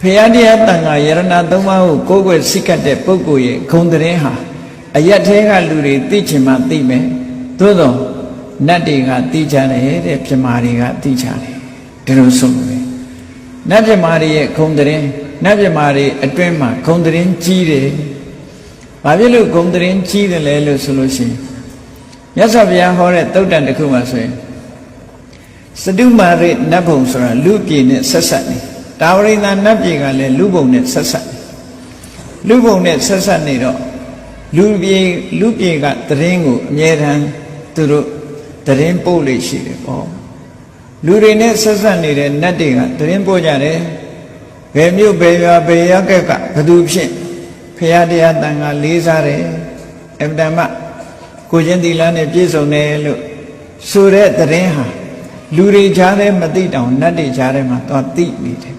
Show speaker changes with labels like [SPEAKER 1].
[SPEAKER 1] ဖရာတရားတန်ခါယရဏသုံးပါးကိုကိုယ်ွယ်စိတ်ကတ်တဲ့ပုဂ္ဂိုလ်ရဲ့ဂုံတရင်ဟာအရက်သေးကလူတွေသိချင်မှသိမယ်သို့တော့နတ်တွေကသိကြတယ်တဲ့ပြမာတွေကသိကြတယ်ဒီလိုဆိုလို့ပဲနတ်ပြမာတွေရဲ့ဂုံတရင်နတ်ပြမာတွေအတွင်းမှာဂုံတရင်ကြီးတယ်ဘာဖြစ်လို့ဂုံတရင်ကြီးတယ်လဲလို့ဆိုလို့ရှိရင်မြတ်စွာဘုရားဟောတဲ့တုတ်တန်တစ်ခုမှာဆိုရင်စတုမာရိနတ်ဘုံဆိုတာလူပြည်နဲ့ဆက်ဆက်နေတာ ဝရိန္ဒနတ်ပြည်ကလည်းလူဘုံနဲ့ဆက်ဆက်နေလူဘုံနဲ့ဆက်ဆက်နေတော့လူပြည်လူပြည်ကတရင်ကိုအမြဲတမ်းသူတို့တရင်ပို့လို့ရှိတယ်ပေါ့လူတွေနဲ့ဆက်ဆက်နေတဲ့နတ်တွေကတရင်ပို့ကြတယ်ဘယ်မြို့ဘယ်ရွာဘယ်ရက်ကက်ကဘသူဖြစ်ဖရာတရားတန်ခါလေးစားတယ်အဗ္ဗဓမ္မကိုချင်းသီလနဲ့ပြည့်စုံတယ်လို့ဆိုတဲ့တရင်ဟာလူတွေကြားထဲမသိတောင်နတ်တွေကြားထဲမှာသွားသိနေတယ်